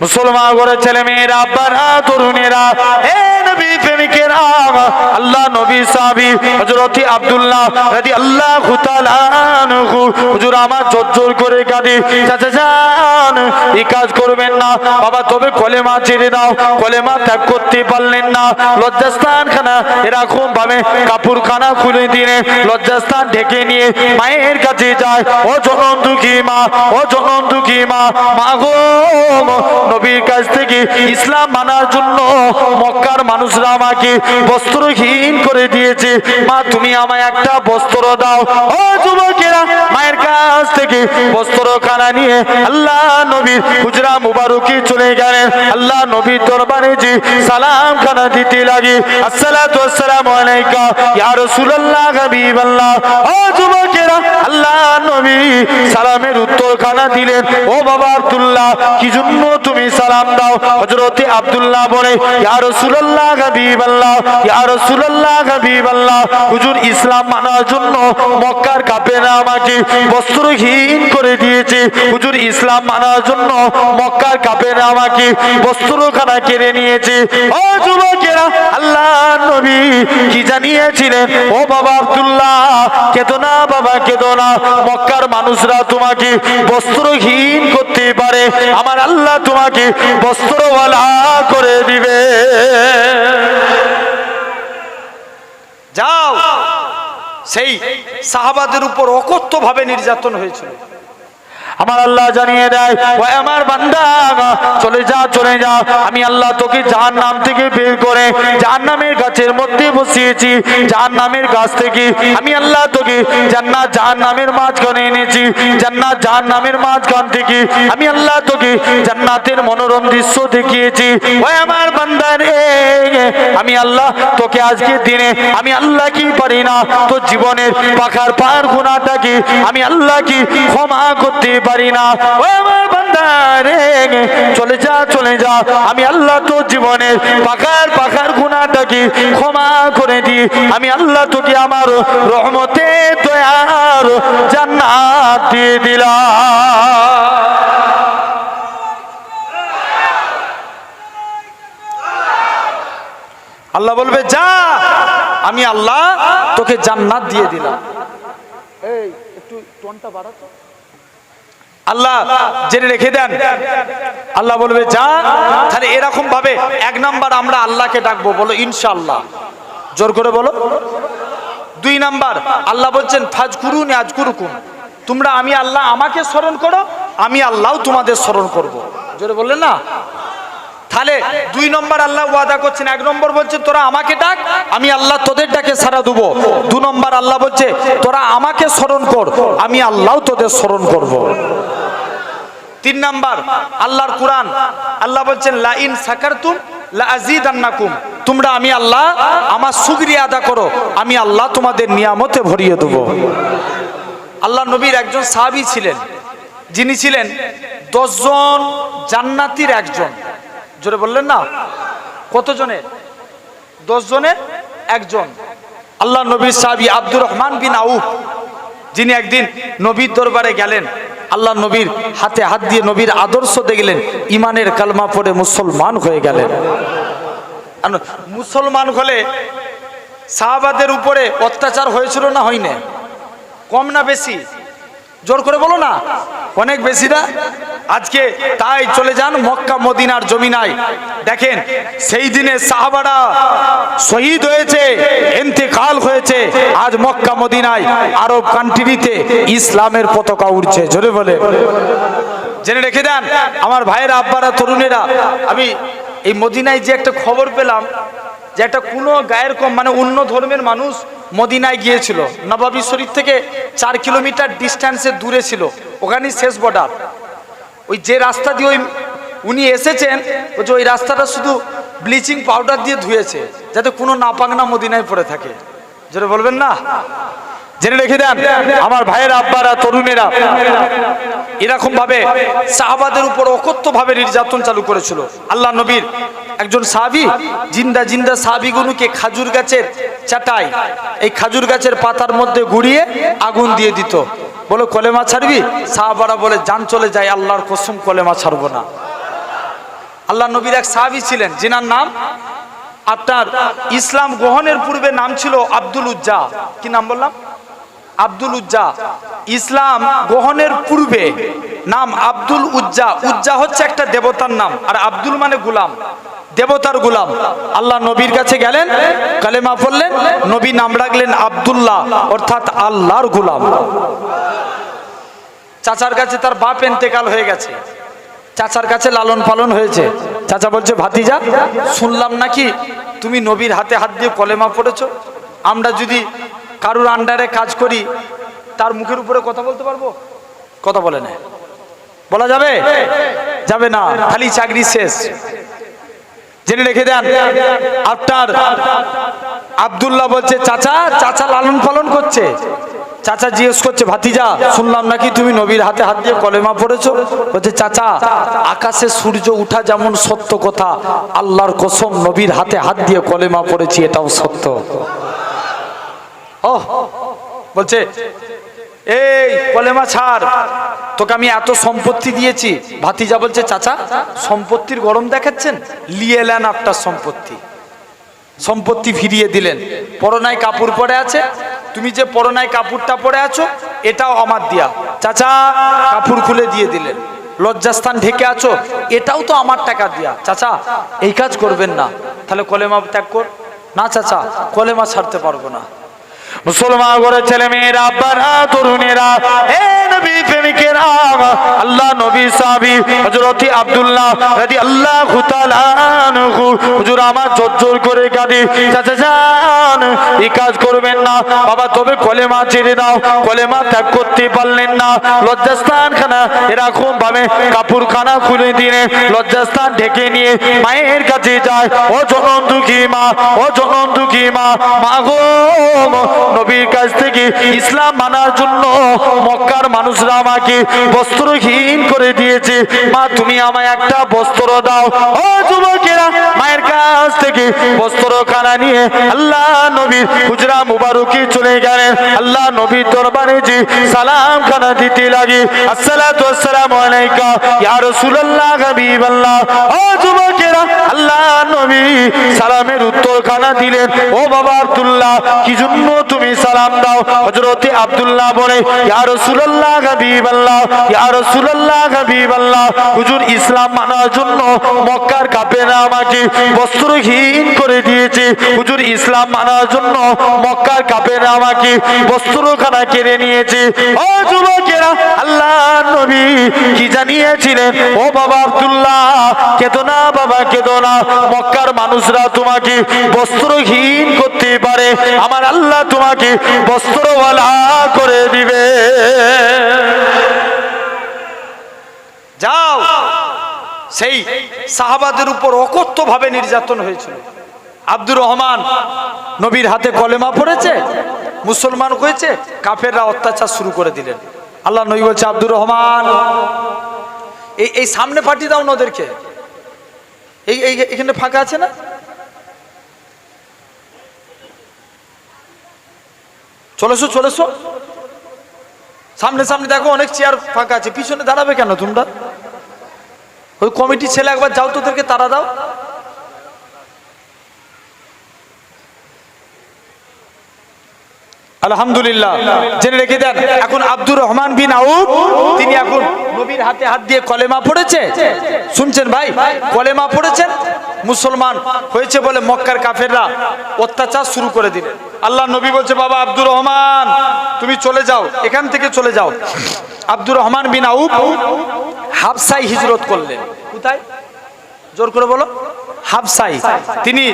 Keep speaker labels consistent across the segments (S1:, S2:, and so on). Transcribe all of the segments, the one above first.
S1: মুসলমান ঘরের ছেলে মেয়েরা আব্বারা তরুণেরা হে নবী প্রেমিকেরা আল্লাহ নবী সাহাবী হযরত আব্দুল্লাহ রাদিয়াল্লাহু তাআলা আনহু। হুজুর আমার জোর করে কাঁদি। চাচা যান এই কাজ করবেন না। বাবা, তবে কলেমা ছেড়ে দাও কলেমা ত্যাগ করতে পারলেন না। লজ্জাস্থান খানা এরকম ভাবে কাপড় খানা খুলে দিয়ে লজ্জাস্থান ঢেকে নিয়ে মায়ের কাছে যায়। ও জনম দুঃখী মা, ও জনম দুঃখী মা মা গো, নবীর কাছ থেকে ইসলাম মানার জন্য মক্কার মানুষরা আমাকে বস্ত্রহীন করে দিয়েছে। মা তুমি আমায় একটা বস্ত্র দাও। ও যুবকেরা মায়ের কাছ থেকে বস্ত্র খানা নিয়ে আল্লাহ নবীর হুজরা মুবারকি চলে গেলেন। আল্লাহ নবীর দরবারে যে সালাম খানা দিতে লাগে। আসসালাতু আসসালামু আলাইকা। ইয়া রাসূলুল্লাহ, হাবিবাল্লাহ। ও যুবকেরা, আল্লাহ নবী সালামের উত্তর খানা দিলেন। ও বাবা আব্দুল্লাহ, কি জন্য তুমি সালাম দাও? হযরতে আব্দুল্লাহ বলে, ইয়া রাসূলুল্লাহ, হাবিবাল্লাহ। ইয়া রাসূলুল্লাহ, হাবিবাল্লাহ। হুজুর ইসলাম মানার জন্য মক্কার কাফেররা আমাকে বস্ত্রহীন করে দিয়েছে। হুজুর ইসলাম মানার জন্য মক্কার কাফেররা আমাকে বস্ত্রখানা কেড়ে নিয়েছে। ও যুবকেরা আল্লাহ নবী কি জানিয়েছিলেন? ও বাবা আব্দুল্লাহ, কেদো না বাবা, কেদো না। মক্কার মানুষরা তোমাকে বস্ত্রহীন করতে পারে। আমার আল্লাহ তোমাকে বস্ত্রওয়ালা করে দিবে।
S2: যাও। সেই সাহাবাদের উপর অকথ্য ভাবে নির্যাতন হয়েছিল।
S1: আমার আল্লাহ জানিয়ে দেয় ও আমার বান্দা, চলে যা চলে যা। আমি আল্লাহ তোকে যার নাম থেকে বের করে জাহান নামের গাছের মধ্যে বসিয়েছি জাহান নামের গাছ থেকে। আমি আল্লাহ তোকে জান্নাত জাহান নামের মাঝখানে এনেছি, জান্নাত জাহান নামের মাঝখান থেকে। আমি আল্লাহ তোকে জান্নাতের মনোরম দৃশ্য দেখিয়েছি। ও আমার বান্দা রে, আমি আল্লাহ তোকে আজকে দিনে, আমি আল্লাহ কি পারি না? তোর জীবনের পাখার পার গুণাটাকে আমি আল্লাহ কি ক্ষমা করতে পারি না। চলে যা চলে যা। আমি আল্লাহ তোর জীবনের পাকার পাখার গুণাটাকে ক্ষমা করে দি আমি আল্লাহ তোকে আমার রহমতে দয়ার জান্নাত দিয়ে দিলাম।
S2: আল্লাহ বলবে, যা, আমি আল্লাহ তোকে জান্নাত দিয়ে দিলাম। এই, একটু টোনটা বাড়াতো। আল্লাহ জেনে রেখে দেন। আল্লাহ বলবে, যা, তাহলে এরকম ভাবে এক নাম্বার আমরা আল্লাহকে ডাকবো। বলো, ইনশাআল্লাহ। জোর করে বলো। দুই নাম্বার, আল্লাহ বলছেন ফাজ কুরুন আজ কুরুকুম তোমরা আমি আল্লাহ আমাকে স্মরণ করো, আমি আল্লাহও তোমাদের স্মরণ করব। জোরে বললেন না? তাহলে দুই নম্বর আল্লাহ ওয়াদা করছেন, এক নম্বর বলছে, তোরা আমাকে ডাক, আমি আল্লাহ তোদের ডাকে সারা দেবো। দু নম্বর আল্লাহ বলছে, তোরা আমাকে স্মরণ কর, আমি আল্লাহ তোদের স্মরণ করব। তিন নাম্বার, আল্লাহর কোরআন। আল্লাহ বলছেন, লাইন সাকারতুম লা আযীদান্নাকুম তোমরা আমি আল্লাহ, আমার শুকরিয়া আদা করো, আমি আল্লাহ তোমাদের নিয়ামতে ভরিয়ে দেবো। আল্লাহ নবীর একজন সাহাবী ছিলেন। যিনি ছিলেন দশজন জান্নাতির একজন। জোরে বললেন না? কতজনের? দশ জনের একজন। আল্লাহ নবীর সাহাবী আব্দুর রহমান বিন আউফ, যিনি একদিন নবীর দরবারে গেলেন। আল্লাহ নবীর হাতে হাত দিয়ে নবীর আদর্শ দেখলেন ইমানের কালমা পড়ে মুসলমান হয়ে গেলেন। মুসলমান হলে সাহাবাদের উপরে অত্যাচার হয়েছিল না হয়নি? কম না বেশি? জোর করে বলো না। অনেক বেশি না আজকে তাই চলে যান মক্কা মদিনার জমিনায়। দেখেন, সেই দিনে সাহাবারা শহীদ হয়েছে এন্তেকাল হয়েছে, আজ মক্কা মদিনায় আরব কান্ট্রিতে ইসলামের পতাকা উড়ছে। জোরে বলে। জেনে রেখে দেন, আমার ভাইয়েরা, আব্বারা, তরুণেরা, আমি এই মদিনায় যে একটা খবর পেলাম, যে একটা কোনো গায়ের কম মানে অন্য ধর্মের মানুষ মদিনায় গিয়েছিল। নবাবী শরীফ থেকে চার কিলোমিটার ডিস্ট্যান্সে দূরে ছিল, ওখানেই শেষ বর্ডার ওই যে রাস্তা দিয়ে ওই উনি এসেছেন, ওই যে ওই রাস্তাটা শুধু ব্লিচিং পাউডার দিয়ে ধুয়েছে, যাতে কোনো নাপাংনা মদিনায় পড়ে থাকে। যেটা বলবেন না? জেনে রেখে দেন, আমার ভাইয়ের, আব্বারা, তরুণেরা এরকম ভাবে সাহাবাদের উপর অকথ্য ভাবে নির্যাতন চালু করেছিল। আল্লাহ নবীর একজন সাহাবি, জিন্দা জিন্দা সাহাবিগুলোকে খাজুর গাছের চাটাই এই খাজুর গাছের পাতার মধ্যে গুড়িয়ে আগুন দিয়ে দিত। বলো, কলেমা ছাড়বি? সাহাবারা বলে, যান চলে যায়, আল্লাহর কসম কলেমা ছাড়বো না। আল্লাহ নবীর এক সাহাবী ছিলেন যেনার নাম? আপনার ইসলাম গ্রহণের পূর্বে নাম ছিল আব্দুল উজ্জা। কি নাম বললাম? আব্দুল উজ্জা। ইসলাম গ্রহণের পূর্বে নাম আব্দুল উজ্জা। উজ্জা হচ্ছে একটা দেবতার নাম। আর আব্দুল মানে গুলাম। দেবতার গুলাম। আল্লাহ নবীর কাছে গেলেন, কালেমা পড়লেন, নবী নাম রাখলেন আব্দুল্লাহ, অর্থাৎ আল্লাহর গুলাম। চাচার কাছে তার বাপ এন্তেকাল হয়ে গেছে। চাচার কাছে লালন পালন হয়েছে। চাচা বলছে, ভাতিজা, শুনলাম নাকি তুমি নবীর হাতে হাত দিয়ে কলেমা পড়েছ? আমরা যদি কারুর আন্ডারে কাজ করি, তার মুখের উপরে কথা বলতে পারব? কথা বলে না বলা যাবে? যাবে না। খালি চাকরি শেষ। জেনে রেখে দেন। আপনার আব্দুল্লাহ বলছে, চাচা চাচা লালন পালন করছে। চাচা জিজ্ঞেস করছে, ভাতিজা, শুনলাম নাকি তুমি নবীর হাতে হাত দিয়ে কলেমা পড়েছো? বলছে, চাচা, আকাশে সূর্য উঠা যেমন সত্য কথা, আল্লাহর কসম নবীর হাতে হাত দিয়ে কলেমা পড়েছি, এটাও সত্য। ও বলছে এই কলেমা ছাড়। তোকে আমি এত সম্পত্তি দিয়েছি। ভাতিজা বলছে, চাচা, সম্পত্তির গরম দেখাচ্ছেন? লিয়ে এলেন আপনার সম্পত্তি। সম্পত্তি ফিরিয়ে দিলেন। পরনায় কাপড় পরে আছে। তুমি যে পরনায় কাপড়টা পরে আছো, এটাও আমার দিয়া। চাচা, কাপড় খুলে দিয়ে দিলেন। লজ্জাস্থান ঢেকে আছো, এটাও তো আমার টাকা দিয়া। চাচা, এই কাজ করবেন না। তাহলে কলেমা ত্যাগ কর। না, চাচা, কলেমা ছাড়তে পারব না।
S1: মুসলমান ঘরের ছেলে মেয়েরা আব্বারা তরুণেরা, হে নবী প্রেমিকেরা, আল্লাহ নবী সাহাবি হজরতি আব্দুল্লাহ রাদি আল্লাহ হুজুর, আমার জোর করে যান এই কাজ করবেন না। বাবা, তবে কলেমা ছেড়ে দাও। কলেমা ত্যাগ করতে পারলেন না। লজ্জাস্থান খানা এরকম ভাবে কাপড় খানা খুলে লজ্জাস্থান ঢেকে নিয়ে মায়ের কাছে যায়। ও দুঃখী মা, ও দুঃখী মা। মা গো, নবীর কাছ থেকে ইসলাম মানার জন্য মক্কার মানুষরা আমাকে বস্ত্রহীন করে দিয়েছে। মা, তুমি আমায় একটা বস্ত্র দাও। ও যুবক যুবকেরা মায়ের কাছ থেকে বস্ত্র খানা নিয়ে আল্লাহ নবীর হুজরা মুবারকি চলে গেলেন। আল্লাহ নবীর দরবারে যে সালাম খানা দিতে লাগে। আসসালাতু আসসালামু আলাইকা, ইয়া রাসূলুল্লাহ, হাবিবাল্লাহ। ও যুবকেরা, আল্লাহ নবী সালামের উত্তর খানা দিলেন। ও বাবা আব্দুল্লাহ, কি জন্য তুমি সালাম দাও? হযরতে আব্দুল্লাহ বলে, ইয়া রাসূলুল্লাহ, হাবিবাল্লাহ, ইয়া রাসূলুল্লাহ, হাবিবাল্লাহ। হুজুর ইসলাম মানার জন্য মক্কার কাফেররা আমাকে বস্ত্রহীন করে দিয়েছে। হুজুর, ইসলাম মানার জন্য মক্কার কাফেররা আমাকে বস্ত্রখানা কেড়ে নিয়েছে। ও যুবকেরা আল্লাহ নবী কি জানিয়েছিলেন? ও বাবা আব্দুল্লাহ, কেদো না বাবা, কেদো না। মক্কার মানুষরা তোমাকে বস্ত্রহীন করতে পারে। আমার আল্লাহ তোমাকে বস্ত্রওয়ালা করে দিবে।
S2: যাও। সেই সাহাবাদের উপর অকথ্য ভাবে নির্যাতন হয়েছিল। আব্দুর রহমান নবীর হাতে কলেমা পড়েছে, মুসলমান হয়েছে, কাফেররা অত্যাচার শুরু করে দিলেন। আল্লাহ নবী বলছে, আব্দুর রহমান, এই এই সামনে পাঠিয়ে দাও ওদেরকে। এই এই, এখানে ফাঁকা আছে না? চলেছো চলেছো সামনে সামনে দেখো অনেক চেয়ার ফাঁকা আছে, পিছনে দাঁড়াবে কেন তোমরা? ওই কমিটি ছেলে একবার যাও তোদেরকে তারা দাও। আলহামদুলিল্লাহ। জেনে রেখে দেন, এখন আব্দুর রহমান বিন আউফ, তিনি এখন নবীর হাতে হাত দিয়ে কলেমা পড়েছে। শুনছেন ভাই? কলেমা পড়েছেন মুসলমান হয়েছে বলে মক্কার কাফেররা অত্যাচার শুরু করে দিলেন আল্লাহ নবী বলছে, বাবা আব্দুর রহমান, তুমি চলে যাও, এখান থেকে চলে যাও। আব্দুর রহমান বিন আউফ হাফসাই হিজরত করলেন। কোথায়? জোর করে বলো। হাফসাই তিনি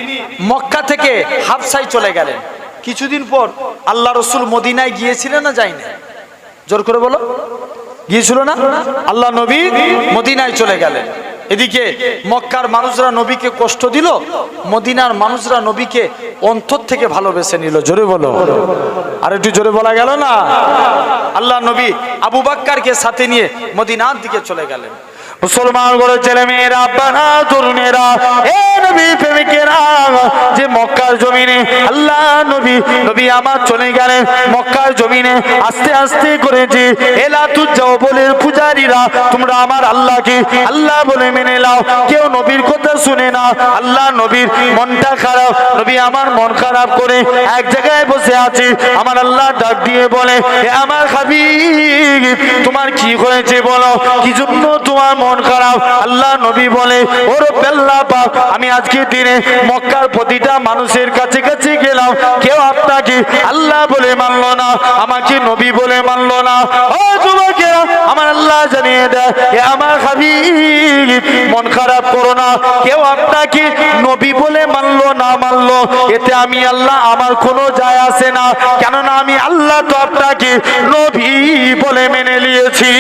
S2: মক্কা থেকে হাফসাই চলে গেলেন। কিছুদিন পর আল্লাহ রসুল মদিনায় গিয়েছিলেন না যায়নি? জোর করে বলো। গিয়েছিল না? আল্লাহ নবী মদিনায় চলে গেলেন। এদিকে মক্কার মানুষরা নবীকে কষ্ট দিল, মদিনার মানুষরা নবীকে অন্তর থেকে ভালোবেসে নিল। জোরে বলো। আর একটু জোরে বলা গেল না? আল্লাহ নবী আবু বাক্কারকে সাথে নিয়ে মদিনার দিকে চলে গেলেন।
S1: মুসলমান করে ছেলে মেয়েরা আব্বারা তরুণেরা হে নবী প্রেমিকেরা, যে মক্কার জমিনে আল্লাহ নবী নবী আমার চলে গেলেন মক্কার জমিনে আস্তে আস্তে করেছে এলা তুজাও বলে পূজারীরা, তোমরা আমার আল্লাহকে, আল্লাহ বলে মেনে নাও, কেউ নবীর কথা শুনে না, আল্লাহ নবীর মনটা খারাপ, নবী আমার মন খারাপ করে এক জায়গায় বসে আছে, আমার আল্লাহ ডাক দিয়ে বলে "এ আমার খাবি তোমার কি হয়েছে বলো, কি জন্য তোমার মন খারাপ, আল্লাহ নবী বলে ওর বেল্লা পাক, আমি আজকে দিনে মক্কার প্রতিটা মানুষের কাছে কাছে গেলাম। কেউ আপনাকে আল্লাহ বলে মানলো না, আমাকে নবী বলে মানলো না। ও আমার আল্লাহ জানিয়ে দেয় আমার খাবি মন খারাপ করো না। কেউ আপনাকে নবী বলে মানলো না মানলো, এতে আমি আল্লাহ, আমার কোনো যায় আসে না। কেননা আমি আল্লাহ তো আপনাকে নবী বলে মেনে নিয়েছি।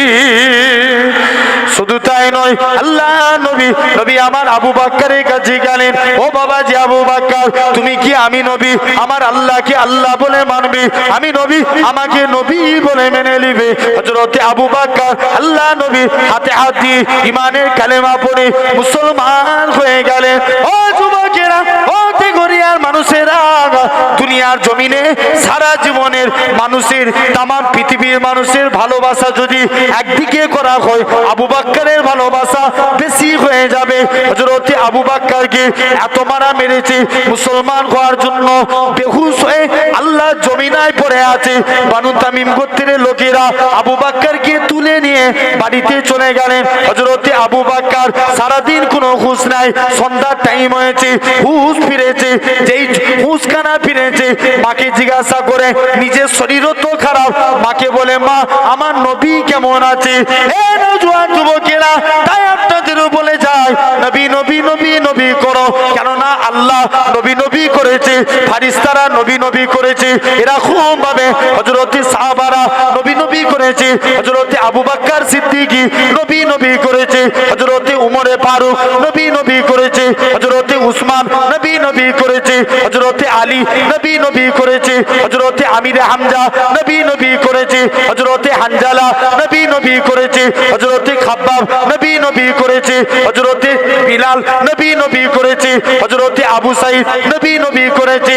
S1: শুধু তাই নয়, আল্লাহ নবী নবী আমার আবু বাক্কারের কাছে গেলেন, ও বাবা যে আবু বাক্কার, তুমি কি আমি নবী? আমার আল্লাহকে আল্লাহ বলে মানবে? আমি নবী, আমাকে নবী বলে মেনে নিবে? হযরতে আবু বাক্কার আল্লাহ নবী হাতে হাত দিয়ে ইমানের কালেমা পড়ে মুসলমান হয়ে গেলেন, ও যুবকেরা, ও তেগরিয়ার মানুষেরা, দুনিয়ার জমিনে, সারা জীবনের মানুষের তাম পৃথিবীর মানুষের ভালোবাসা যদি একদিকে করা হয়, আবু বাক্কারের ভালোবাসা বেশি হয়ে যাবে। হজরতে আবু বাক্কারকে এত মারা মেরেছে, মুসলমান হওয়ার জন্য বেহুশ হয়ে আল্লাহ জমিনায় পড়ে আছে। বানু তামিম গোত্রের লোকেরা আবু বাক্কারকে তুলে নিয়ে বাড়িতে চলে গেলেন। হজরতে আবু বাক্কার সারাদিন কোনো হুশ নাই, সন্ধ্যার টাইম হয়েছে, হুশ ফিরেছে। যেই হুশখানা ফিরেছে, মাকে জিজ্ঞাসা করে, নিজের শরীরও তো খারাপ? মাকে বলে, মা, আমার নবী কেমন আছে? এ নজওয়ান যুবকেরা, তাই আপনাদের বলে যায়, নবী নবী নবী নবী করো। কেননা আল্লাহ নবী নবী করেছে ফারিস্তারা নবী নবী করেছে। এরা খুব ভাবে হজরতে সাহাবারা করেছে। হজরতে আবু বাক্কার সিদ্দিকি নবী নবী করেছে। হজরতে উমরে ফারুক নবী নবী করেছে। হজরতে উসমান নবী নবী করেছে। হজরতে আলী নবী নবী করেছে। হজরতে আমির হামজা নবী নবী করেছে। হজরতে হানজালা নবী নবী করেছে। হজরতে খাব্বাব নবী নবী করেছে হজরতে বিলাল নবী নবী করেছে হজরতে আবু সাইদ নবী নবী করেছে।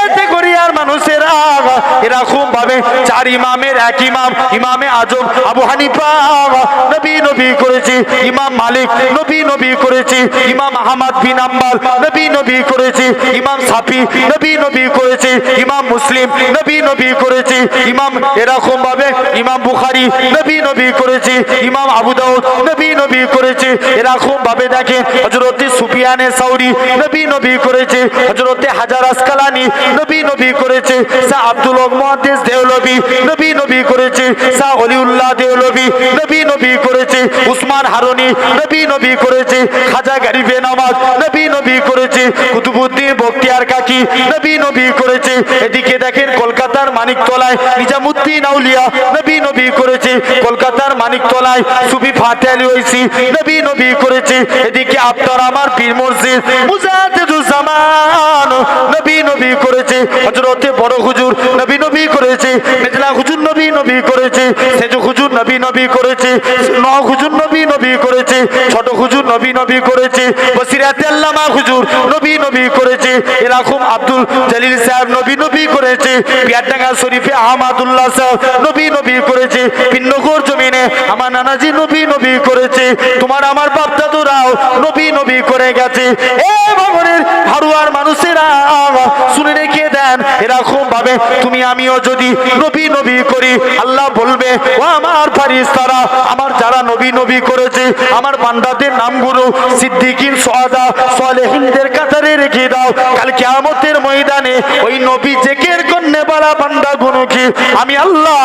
S1: এতে করিয়ার মানুষেরা এরকম ভাবে চার ইমামের এক ইমাম, ইমামে আজম, আবু হানিফা, নবী নবী করেছে, ইমাম মালিক নবী নবী করেছে, ইমাম আহমদ বিন আম্বাল নবী নবী করেছে, ইমাম সাফি নবী নবী করেছে, ইমাম মুসলিম নবী নবী করেছে, ইমাম এরকম ভাবে ইমাম বুখারি নবী নবী করেছে, ইমাম আবু দাউদ নবী নবী করেছে। এরকম ভাবে দেখেন, হযরতে সুফিয়ানে সাউরি নবী নবী করেছে, হযরতে হাজার আসকালানি নবী নবী করেছে সা আব্দুল মুহাদ্দিস দেওলবি নবী নবী করেছে সা অলিউল্লাহ দেওলবি নবী নবী করেছে, উসমান হারনি নবী নবী করেছে, খাজা গরিবে নামাজ নবী নবী করেছে, কুতুবুদ্দিন বখতিয়ার কাকি নবী নবী করেছে এদিকে দেখেন কলকাতার মানিকতলায় নিজামুদ্দিন আউলিয়া নবী নবী করেছে কলকাতার মানিকতলায় সুফি ফাতে আলী নবী নবী করেছে এদিকে আপনার আমার পীর মসজিদ মুজাহিদুজ্জামান নবী নবী করেছে হযরতে বড় হুজুর নবী নবী করেছে মেজলা হুজুর নবী নবী করেছে সেজু হুজুর নবী নবী করেছে ন হুজুর নবী নবী করেছে ছোট হুজুর নবী নবী করেছে বসিরাতে আল্লামা হুজুর নবী নবী করেছে এরকম আব্দুল জালিল সাহেব নবী নবী করেছে, পিয়ারডাঙ্গা শরীফে আহমাদুল্লাহ সাহেব নবী নবী করেছে, পিন্নগর জমিনে আমার নানাজি নবী নবী করেছে, তোমার আমার বাপ দাদুরাও নবী নবী করে গেছে। এ ভাবে তুমি আমিও যদি নবী নবী করি, আল্লাহ বলবে, ও আমার ফারিস তারা আমার যারা নবী নবী করেছে, আমার বান্দাদের নামগুলো সিদ্দিকিন, সোয়াদা, সালেহিনদের কাতারে রেখে দাও। কাল কিয়ামতের ময়দানে ওই নবী জেকের কন্যে বালা বান্দা গুলোকে আমি আল্লাহ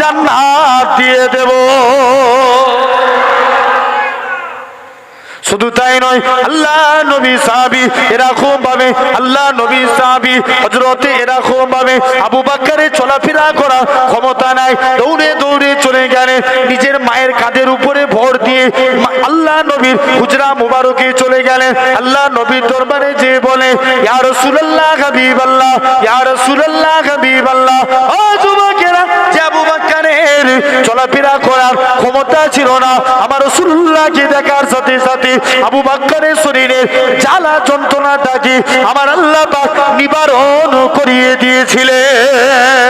S1: জান্নাত দিয়ে দেব। শুধু তাই নয়, আল্লাহ নবী সাহাবি এরকম ভাবে, আল্লাহ নবী সাহাবি হজরতে এরকম ভাবে আবু বাক্কারে চলাফেরা করা ক্ষমতা নাই, দৌড়ে দৌড়ে চলে গেলে নিজের মায়ের কাঁধের উপরে ভর দিয়ে আল্লাহ নবীর হুজরা মুবারকে চলে গেলেন আল্লাহ নবীর দরবারে যে বলে, ইয়া রাসূলুল্লাহ হাবিবাল্লাহ, ইয়া রাসূলুল্লাহ হাবিবাল্লাহ, ও যুবকেরা বাক্কারের চলাফেরা করার ক্ষমতা ছিল না। আমার রসুল্লাহকে দেখার সাথে সাথে আবু বাক্কারের শরীরে জ্বালা যন্ত্রণাটাকে আমার আল্লাহ নিবারণ করিয়ে দিয়েছিলেন।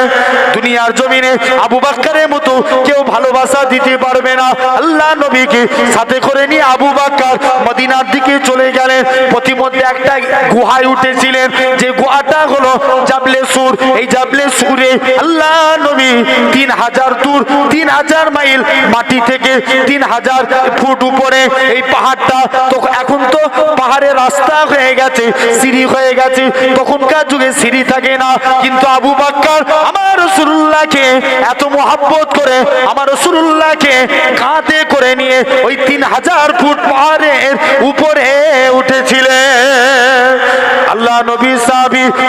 S1: দুনিয়ার জমিনে আবু বাক্কারের মতো কেউ ভালোবাসা দিতে পারবে না। আল্লাহ নবীকে সাথে করে নিয়ে আবু বাক্কার মদিনার দিকে চলে গেলেন। প্রতিমধ্যে একটা গুহায় উঠেছিলেন। যে গুহাটা হলো জাবলে সুর। এই জাবলে সুরে আল্লাহ নবী তিন হাজার দূর, তিন হাজার মাইল মাটি থেকে তিন হাজার ফুট উপরে এই পাহাড়টা তো এখন তো পাহাড়ের রাস্তা হয়ে গেছে, সিঁড়ি হয়ে গেছে। তখনকার যুগে সিঁড়ি থাকে না। কিন্তু আবু বাক্কার, আমার রসুল্লাহকে এত মোহাব্বত করে, আমার রসুল্লাহকে কাঁধে করে নিয়ে ওই তিন হাজার ফুট পাহাড়ের উপরে উঠেছিলেন। আল্লাহ নবী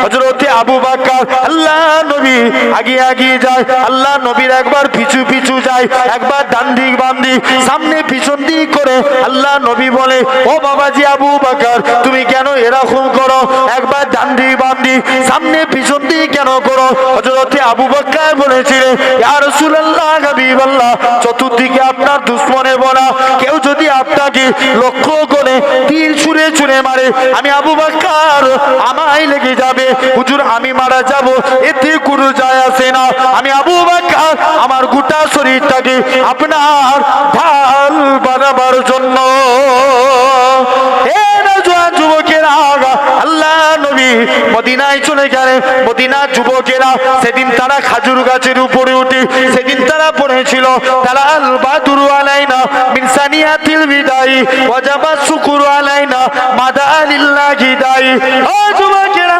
S1: হজরতে আবু বাক্কার আল্লাহ নবী, আগে আগিয়ে যায়, আল্লাহ নবীর একবার পিছু পিছু যায়, একবার ডান দিক, বাম দিক, সামনে পিছন দিক করে আল্লাহ নবী বলে, ও বাবাজি আবু বাকার, তুমি কেন এরকম করো? একবার ডান দিক, বাম দিক, সামনে পিছন দিক কেন করো? হজরতে আবু বাক্কার বলেছিলেন, ইয়া রাসূলুল্লাহ হাবিবাল্লাহ, চতুর্দিকে আপনার দুশ্মনে বলা, কেউ যদি আপনাকে লক্ষ্য করে তিল ছুঁড়ে ছুঁড়ে মারে। আমি আবু বাক্কার, আমায় লেগে যাবে। হুজুর, আমি মারা যাব, এতে কোনো যায় আসে না। আমি আবু বাক্কার, আমার গোটা শরীরটাকে আপনার ঢাল বানাবার জন্য মদিনায় চলে গেলেন মদিনার যুবকেরা সেদিন তারা খাজুর গাছের উপরে উঠে, সেদিন তারা পড়েছিল, তারা আল বাদুরু আলাইনা মিন সানিয়াতিল বিদাই ওয়াজাবা শুকুরু আলাইনা মাদা লিল্লাহি দায়ী ও যুবকেরা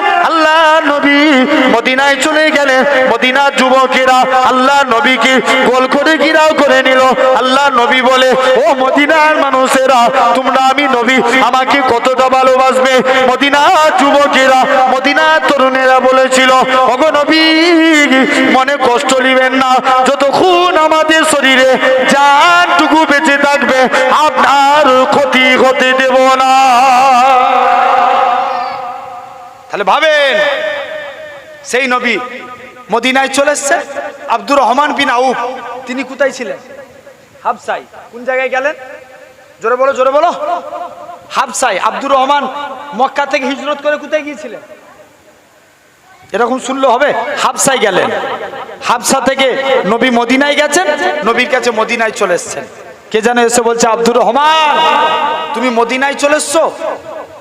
S1: যুবকেরা মদিনার তরুণেরা বলেছিল নবী, মনে কষ্ট নিবেন না। যতক্ষণ আমাদের শরীরে জানটুকু বেঁচে থাকবে, আপনার ক্ষতি হতে দেব না।
S2: তাহলে ভাবেন, সেই নবী মদিনায় চলে এসছে, আব্দুর রহমান বিন আউফ, তিনি কোথায় ছিলেন? হাবসাই কোন জায়গায় গেলেন? জোরে বলো জোরে বলো। হাবসাই আব্দুর রহমান মক্কা থেকে হিজরত করে কোথায় গিয়েছিলেন? এরকম শুনলে হবে হাবসাই গেলেন। হাবসা থেকে নবী মদিনায় গেছেন, নবীর কাছে মদিনায় চলে এসছেন। কে যেন এসে বলছে, আব্দুর রহমান, তুমি মদিনায় চলে এসছো?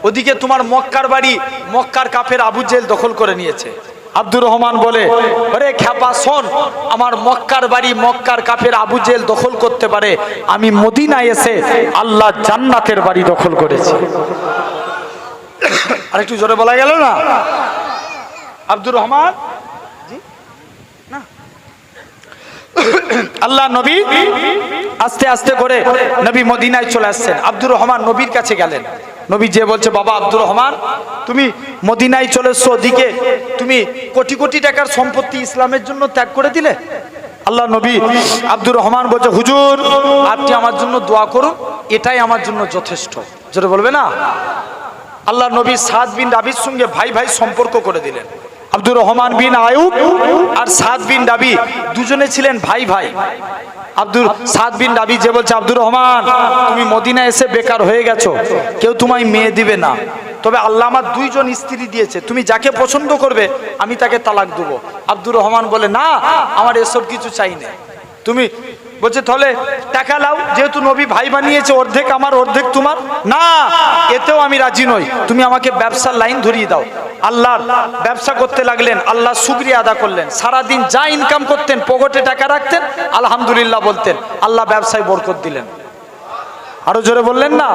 S2: ওদিকে তোমার মক্কার বাড়ি, মক্কার কাফের আবু জেল দখল করে নিয়েছে। আব্দুর রহমান বলে, আরে খ্যাপা, শোন, আমার মক্কার বাড়ি, মক্কার কাফের আবু জেল দখল করতে পারে। আমি মদিনায় এসে আল্লাহ জান্নাতের বাড়ি দখল করেছি। আর একটু জোরে বলা গেল না? আব্দুর রহমান। আল্লাহ নবী আস্তে আস্তে করে নবী মদিনায় চলে আসছেন। আব্দুর রহমান নবীর কাছে গেলেন। নবী যে বলছে, বাবা আব্দুর রহমান, তুমি মদিনায় চলে এসছো ওদিকে। তুমি কোটি কোটি টাকার সম্পত্তি ইসলামের জন্য ত্যাগ করে দিলে? আল্লাহ নবী আব্দুর রহমান বলছে, হুজুর, আপনি আমার জন্য দোয়া করুন, এটাই আমার জন্য যথেষ্ট। যেটা বলবে না? আল্লাহ নবী সাদ বিন রাবির সঙ্গে ভাই ভাই সম্পর্ক করে দিলেন। আব্দুর রহমান বিন আয়ুব আর সাদ বিন রাবি। দুজনে ছিলেন ভাই ভাই। আব্দুর সাদ বিন রাবি যে বলছে, আব্দুর রহমান, তুমি মদিনা এসে বেকার হয়ে গেছো। কেউ তোমায় মেয়ে দিবে না। তবে আল্লাহ আমার দুইজন স্ত্রী দিয়েছে। তুমি যাকে পছন্দ করবে, আমি তাকে তালাক দেবো। আব্দুর রহমান বলে, না, আমার এসব কিছু চাই না। তুমি বলছে তাহলে টাকা লাও, যেহেতু নবী ভাই বানিয়েছে, অর্ধেক আমার, অর্ধেক তোমার। না, এতেও আমি রাজি নই। তুমি আমাকে ব্যবসার লাইন ধরিয়ে দাও। আল্লাহর ব্যবসা করতে লাগলেন আল্লাহ শুক্রিয়া আদা করলেন। সারাদিন যা ইনকাম করতেন, পকেটে টাকা রাখতেন, আলহামদুলিল্লাহ বলতেন, আল্লাহ ব্যবসায় বরকত দিলেন। আরও জোরে বললেন না?